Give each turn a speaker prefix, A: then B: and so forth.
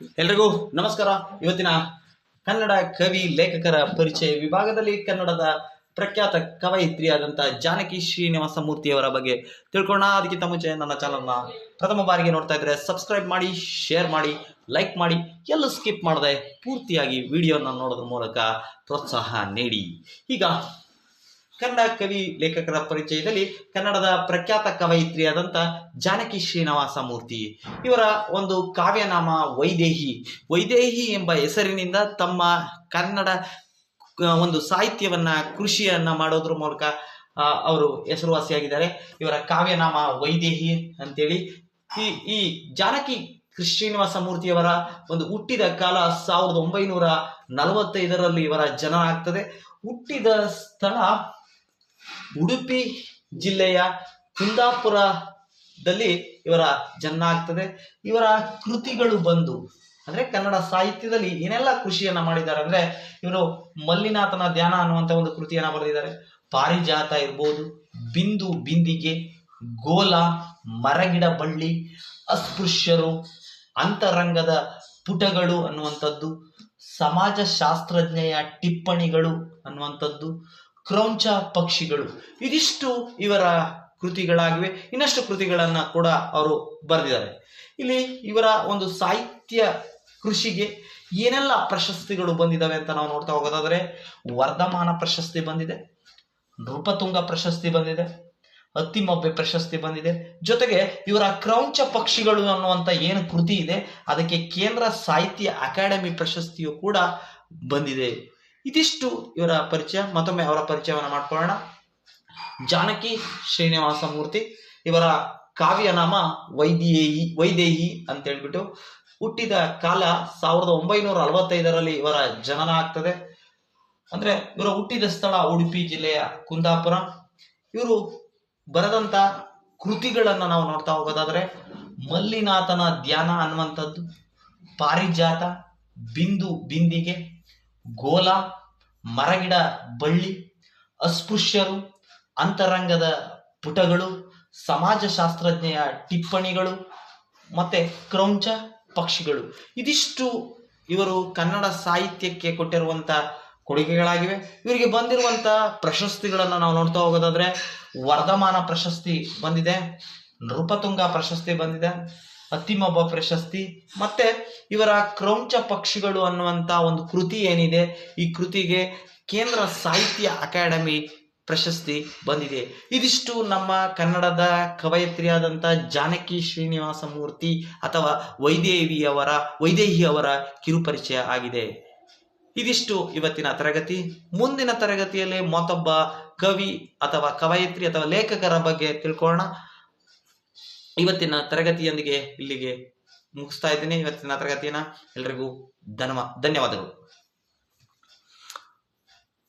A: ಎಲ್ರಿಗೂ ನಮಸ್ಕಾರ. ಇವತ್ತಿನ ಕನ್ನಡ ಕವಿ ಲೇಖಕರ ಪರಿಚಯ ವಿಭಾಗದಲ್ಲಿ ಕನ್ನಡದ ಪ್ರಖ್ಯಾತ ಕವಯಿತ್ರಿಯಾದಂಥ ಜಾನಕಿ ಶ್ರೀನಿವಾಸ ಮೂರ್ತಿಯವರ ಬಗ್ಗೆ ತಿಳ್ಕೊಳ್ಳೋಣ. ಅದಕ್ಕಿಂತ ಮುಂಚೆ ನನ್ನ ಚಾನಲ್ನ ಪ್ರಥಮ ಬಾರಿಗೆ ನೋಡ್ತಾ ಇದ್ರೆ ಸಬ್ಸ್ಕ್ರೈಬ್ ಮಾಡಿ ಶೇರ್ ಮಾಡಿ ಲೈಕ್ ಮಾಡಿ, ಎಲ್ಲ ಸ್ಕಿಪ್ ಮಾಡದೆ ಪೂರ್ತಿಯಾಗಿ ವಿಡಿಯೋನ ನೋಡೋದ್ರ ಮೂಲಕ ಪ್ರೋತ್ಸಾಹ ನೀಡಿ. ಈಗ ಕನ್ನಡ ಕವಿ ಲೇಖಕರ ಪರಿಚಯದಲ್ಲಿ ಕನ್ನಡದ ಪ್ರಖ್ಯಾತ ಕವಯಿತ್ರಿಯಾದಂಥ ಜಾನಕಿ ಶ್ರೀನಿವಾಸ ಮೂರ್ತಿ. ಇವರ ಒಂದು ಕಾವ್ಯನಾಮ ವೈದೇಹಿ. ವೈದೇಹಿ ಎಂಬ ಹೆಸರಿನಿಂದ ತಮ್ಮ ಕನ್ನಡ ಒಂದು ಸಾಹಿತ್ಯವನ್ನ, ಕೃಷಿಯನ್ನ ಮಾಡೋದ್ರ ಮೂಲಕ ಅವರು ಹೆಸರುವಾಸಿಯಾಗಿದ್ದಾರೆ. ಇವರ ಕಾವ್ಯನಾಮ ವೈದೇಹಿ ಅಂತೇಳಿ. ಈ ಈ ಜಾನಕಿ ಶ್ರೀನಿವಾಸ ಮೂರ್ತಿಯವರ ಒಂದು ಹುಟ್ಟಿದ ಕಾಲ ಸಾವಿರದ ಒಂಬೈನೂರ ನಲವತ್ತೈದರಲ್ಲಿ ಇವರ ಜನ ಆಗ್ತದೆ. ಹುಟ್ಟಿದ ಸ್ಥಳ ಉಡುಪಿ ಜಿಲ್ಲೆಯ ಕುಂದಾಪುರದಲ್ಲಿ ಇವರ ಜನ್ಮ ಆಗ್ತದೆ. ಇವರ ಕೃತಿಗಳು ಬಂದು, ಅಂದ್ರೆ ಕನ್ನಡ ಸಾಹಿತ್ಯದಲ್ಲಿ ಏನೆಲ್ಲ ಕೃಷಿಯನ್ನ ಮಾಡಿದ್ದಾರೆ ಅಂದ್ರೆ ಇವರು ಮಲ್ಲಿನಾಥನ ಧ್ಯಾನ ಅನ್ನುವಂತ ಒಂದು ಕೃತಿಯನ್ನ ಬರೆದಿದ್ದಾರೆ. ಪಾರಿಜಾತ ಇರ್ಬೋದು, ಬಿಂದು ಬಿಂದಿಗೆ, ಗೋಲ, ಮರಗಿಡ ಬಳ್ಳಿ, ಅಸ್ಪೃಶ್ಯರು, ಅಂತರಂಗದ ಪುಟಗಳು ಅನ್ನುವಂಥದ್ದು ಸಮಾಜ ಶಾಸ್ತ್ರಜ್ಞೆಯ ಟಿಪ್ಪಣಿಗಳು ಅನ್ನುವಂಥದ್ದು ಕ್ರೌಂಚ ಪಕ್ಷಿಗಳು. ಇದಿಷ್ಟು ಇವರ ಕೃತಿಗಳಾಗಿವೆ. ಇನ್ನಷ್ಟು ಕೃತಿಗಳನ್ನ ಕೂಡ ಅವರು ಬರೆದಿದ್ದಾರೆ. ಇಲ್ಲಿ ಇವರ ಒಂದು ಸಾಹಿತ್ಯ ಕೃಷಿಗೆ ಏನೆಲ್ಲ ಪ್ರಶಸ್ತಿಗಳು ಬಂದಿದ್ದಾವೆ ಅಂತ ನಾವು ನೋಡ್ತಾ ಹೋಗೋದಾದ್ರೆ, ವರ್ಧಮಾನ ಪ್ರಶಸ್ತಿ ಬಂದಿದೆ ನೃಪತುಂಗ ಪ್ರಶಸ್ತಿ ಬಂದಿದೆ ಅತಿಮೊಬ್ಬೆ ಪ್ರಶಸ್ತಿ ಬಂದಿದೆ. ಜೊತೆಗೆ ಇವರ ಕ್ರೌಂಚ ಪಕ್ಷಿಗಳು ಅನ್ನುವಂಥ ಏನು ಕೃತಿ ಇದೆ, ಅದಕ್ಕೆ ಕೇಂದ್ರ ಸಾಹಿತ್ಯ ಅಕಾಡೆಮಿ ಪ್ರಶಸ್ತಿಯು ಕೂಡ ಬಂದಿದೆ. ಇದಿಷ್ಟು ಇವರ ಪರಿಚಯ. ಮತ್ತೊಮ್ಮೆ ಅವರ ಪರಿಚಯವನ್ನು ಮಾಡ್ಕೊಳ್ಳೋಣ. ಜಾನಕಿ ಶ್ರೀನಿವಾಸ ಮೂರ್ತಿ ಇವರ ಕಾವ್ಯನಾಮ ವೈದೇಹಿ ವೈದೇಹಿ ಅಂತ ಹೇಳ್ಬಿಟ್ಟು ಹುಟ್ಟಿದ ಕಾಲ ಸಾವಿರದ ಒಂಬೈನೂರ ಅರವತ್ತೈದರಲ್ಲಿ ಇವರ ಜನನ ಆಗ್ತದೆ. ಅಂದ್ರೆ ಇವರ ಹುಟ್ಟಿದ ಸ್ಥಳ ಉಡುಪಿ ಜಿಲ್ಲೆಯ ಕುಂದಾಪುರ. ಇವರು ಬರೆದಂತ ಕೃತಿಗಳನ್ನ ನಾವು ನೋಡ್ತಾ ಹೋಗೋದಾದ್ರೆ ಮಲ್ಲಿನಾಥನ ಧ್ಯಾನ ಅನ್ನುವಂಥದ್ದು, ಪಾರಿಜಾತ, ಬಿಂದು, ಬಿಂದಿಗೆ. ಗೋಲ, ಮರಗಿಡ, ಬಳ್ಳಿ, ಅಸ್ಪೃಶ್ಯರು, ಅಂತರಂಗದ ಪುಟಗಳು, ಸಮಾಜಶಾಸ್ತ್ರಜ್ಞೆಯ ಟಿಪ್ಪಣಿಗಳು, ಮತ್ತೆ ಕ್ರೌಂಚ ಪಕ್ಷಿಗಳು. ಇದಿಷ್ಟು ಇವರು ಕನ್ನಡ ಸಾಹಿತ್ಯಕ್ಕೆ ಕೊಟ್ಟಿರುವಂತ ಕೊಡುಗೆಗಳಾಗಿವೆ. ಇವರಿಗೆ ಬಂದಿರುವಂತ ಪ್ರಶಸ್ತಿಗಳನ್ನು ನಾವು ನೋಡ್ತಾ ಹೋಗೋದಾದ್ರೆ ವರ್ಧಮಾನ ಪ್ರಶಸ್ತಿ ಬಂದಿದೆ, ನೃಪತುಂಗ ಪ್ರಶಸ್ತಿ ಬಂದಿದೆ. ಅತ್ತಿಮಬ್ಬ ಪ್ರಶಸ್ತಿ. ಮತ್ತೆ ಇವರ ಕ್ರೌಂಚ ಪಕ್ಷಿಗಳು ಅನ್ನುವಂತ ಒಂದು ಕೃತಿ ಏನಿದೆ, ಈ ಕೃತಿಗೆ ಕೇಂದ್ರ ಸಾಹಿತ್ಯ ಅಕಾಡೆಮಿ ಪ್ರಶಸ್ತಿ ಬಂದಿದೆ. ಇದಿಷ್ಟು ನಮ್ಮ ಕನ್ನಡದ ಕವಯತ್ರಿಯಾದಂಥ ಜಾನಕಿ ಶ್ರೀನಿವಾಸ ಮೂರ್ತಿ ಅಥವಾ ವೈದೇವಿಯವರ, ವೈದೇಹಿಯವರ ಕಿರುಪರಿಚಯ ಆಗಿದೆ. ಇದಿಷ್ಟು ಇವತ್ತಿನ ತರಗತಿ. ಮುಂದಿನ ತರಗತಿಯಲ್ಲಿ ಮತ್ತೊಬ್ಬ ಕವಿ ಅಥವಾ ಕವಯತ್ರಿ ಅಥವಾ ಲೇಖಕರ ಬಗ್ಗೆ ತಿಳ್ಕೊಳ್ಳೋಣ. ಇವತ್ತಿನ ತರಗತಿಯೊಂದಿಗೆ ಇಲ್ಲಿಗೆ ಮುಗಿಸ್ತಾ ಇದ್ದೀನಿ. ಇವತ್ತಿನ ತರಗತಿಯನ್ನ ಎಲ್ರಿಗೂ ಧನ್ಯವಾ ಧನ್ಯವಾದಗಳು.